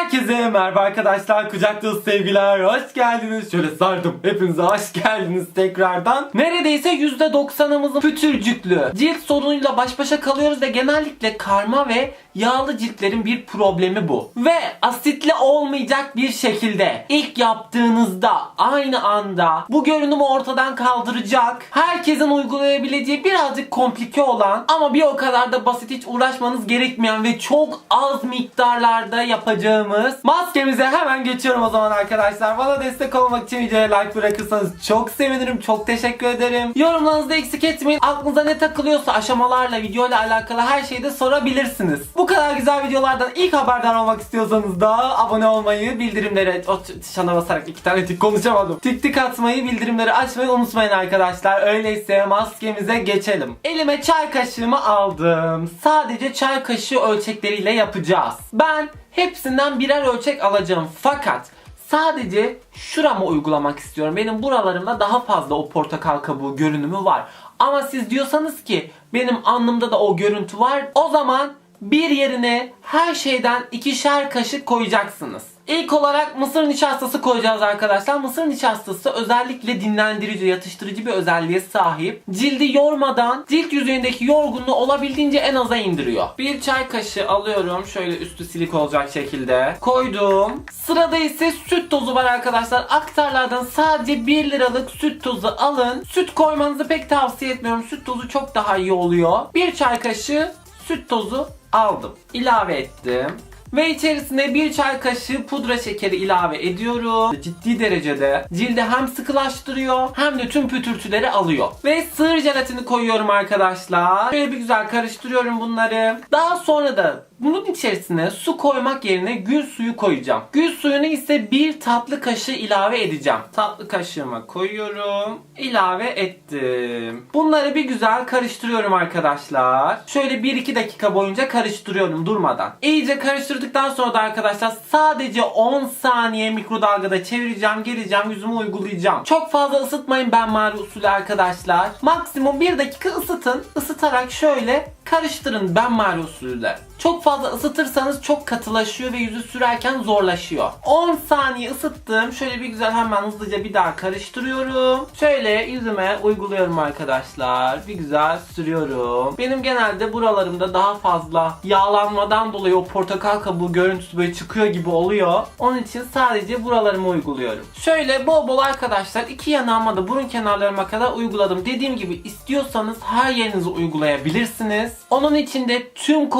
Herkese merhaba arkadaşlar, kucak sevgiler, hoş geldiniz. Şöyle sardım, hepinize hoş geldiniz tekrardan. Neredeyse %90'ımızın pütürcüklü cilt sorunuyla baş başa kalıyoruz ve genellikle karma ve yağlı ciltlerin bir problemi bu. Ve asitli olmayacak bir şekilde ilk yaptığınızda aynı anda bu görünümü ortadan kaldıracak, herkesin uygulayabileceği birazcık komplike olan ama bir o kadar da basit hiç uğraşmanız gerekmeyen ve çok az miktarlarda yapacağımız maskemize hemen geçiyorum o zaman arkadaşlar. Bana destek olmak için videoya like bırakırsanız çok sevinirim. Çok teşekkür ederim. Yorumlarınızı eksik etmeyin. Aklınıza ne takılıyorsa aşamalarla, videoyla alakalı her şeyi de sorabilirsiniz. Bu kadar güzel videolardan ilk haberdar olmak istiyorsanız da abone olmayı, bildirimleri o tuşuna basarak iki tane tik konuşamadım. Tik tik atmayı, bildirimleri açmayı unutmayın arkadaşlar. Öyleyse maskemize geçelim. Elime çay kaşığımı aldım. Sadece çay kaşığı ölçekleriyle yapacağız. Ben hepsinden birer ölçek alacağım. Fakat sadece şurama uygulamak istiyorum. Benim buralarımda daha fazla o portakal kabuğu görünümü var. Ama siz diyorsanız ki benim alnımda da o görüntü var. O zaman bir yerine her şeyden ikişer kaşık koyacaksınız. İlk olarak mısır nişastası koyacağız arkadaşlar. Mısır nişastası özellikle dinlendirici, yatıştırıcı bir özelliğe sahip. Cildi yormadan cilt yüzeyindeki yorgunluğu olabildiğince en aza indiriyor. Bir çay kaşığı alıyorum. Şöyle üstü silik olacak şekilde. Koydum. Sırada ise süt tozu var arkadaşlar. Aktarlardan sadece 1 liralık süt tozu alın. Süt koymanızı pek tavsiye etmiyorum. Süt tozu çok daha iyi oluyor. Bir çay kaşığı süt tozu aldım. İlave ettim. Ve içerisine bir çay kaşığı pudra şekeri ilave ediyorum. Ciddi derecede cildi hem sıkılaştırıyor hem de tüm pütürtüleri alıyor. Ve sığır jelatini koyuyorum arkadaşlar. Şöyle bir güzel karıştırıyorum bunları. Daha sonra da bunun içerisine su koymak yerine gül suyu koyacağım. Gül suyunu ise bir tatlı kaşığı ilave edeceğim. Tatlı kaşığıma koyuyorum. İlave ettim. Bunları bir güzel karıştırıyorum arkadaşlar. Şöyle 1-2 dakika boyunca karıştırıyorum durmadan. İyice karıştırdıktan sonra da arkadaşlar sadece 10 saniye mikrodalgada çevireceğim, geleceğim, yüzüme uygulayacağım. Çok fazla ısıtmayın ben mari usulü arkadaşlar. Maksimum 1 dakika ısıtın. Isıtarak şöyle karıştırın ben mari usulüyle. Çok fazla ısıtırsanız çok katılaşıyor ve yüzü sürerken zorlaşıyor. 10 saniye ısıttım. Şöyle bir güzel hemen hızlıca bir daha karıştırıyorum. Şöyle yüzüme uyguluyorum arkadaşlar. Bir güzel sürüyorum. Benim genelde buralarımda daha fazla yağlanmadan dolayı o portakal kabuğu görüntüsü böyle çıkıyor gibi oluyor. Onun için sadece buralarıma uyguluyorum. Şöyle bol bol arkadaşlar iki yanağıma da burun kenarlarıma kadar uyguladım. Dediğim gibi istiyorsanız her yerinize uygulayabilirsiniz. Onun için de tüm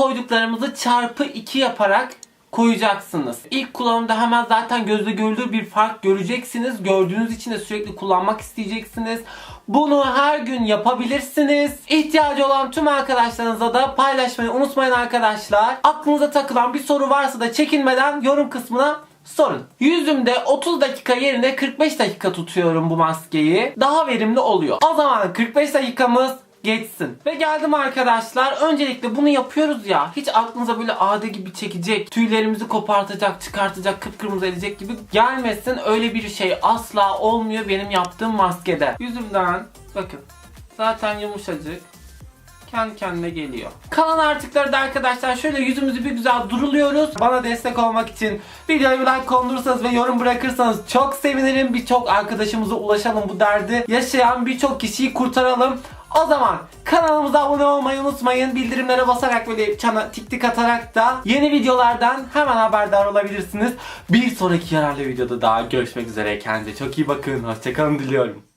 koyduklarımızı çarpı 2 yaparak koyacaksınız. İlk kullanımda hemen zaten gözle görülür bir fark göreceksiniz. Gördüğünüz için de sürekli kullanmak isteyeceksiniz. Bunu her gün yapabilirsiniz. İhtiyacı olan tüm arkadaşlarınıza da paylaşmayı unutmayın arkadaşlar. Aklınıza takılan bir soru varsa da çekinmeden yorum kısmına sorun. Yüzümde 30 dakika yerine 45 dakika tutuyorum bu maskeyi. Daha verimli oluyor. O zaman 45 dakikamız geçsin. Ve geldim arkadaşlar. Öncelikle bunu yapıyoruz ya. Hiç aklınıza böyle ağda gibi çekecek, tüylerimizi kopartacak, çıkartacak, kıpkırmızı edecek gibi gelmesin. Öyle bir şey asla olmuyor benim yaptığım maskede. Yüzümden bakın. Zaten yumuşacık kendi kendine geliyor. Kalan artıkları da arkadaşlar şöyle yüzümüzü bir güzel duruluyoruz. Bana destek olmak için videoyu bir like kondurursanız ve yorum bırakırsanız çok sevinirim. Birçok arkadaşımıza ulaşalım bu derdi. Yaşayan birçok kişiyi kurtaralım. O zaman kanalımıza abone olmayı unutmayın. Bildirimlere basarak böyle çana tik tik atarak da yeni videolardan hemen haberdar olabilirsiniz. Bir sonraki yararlı videoda daha görüşmek üzere. Kendinize çok iyi bakın. Hoşçakalın diliyorum.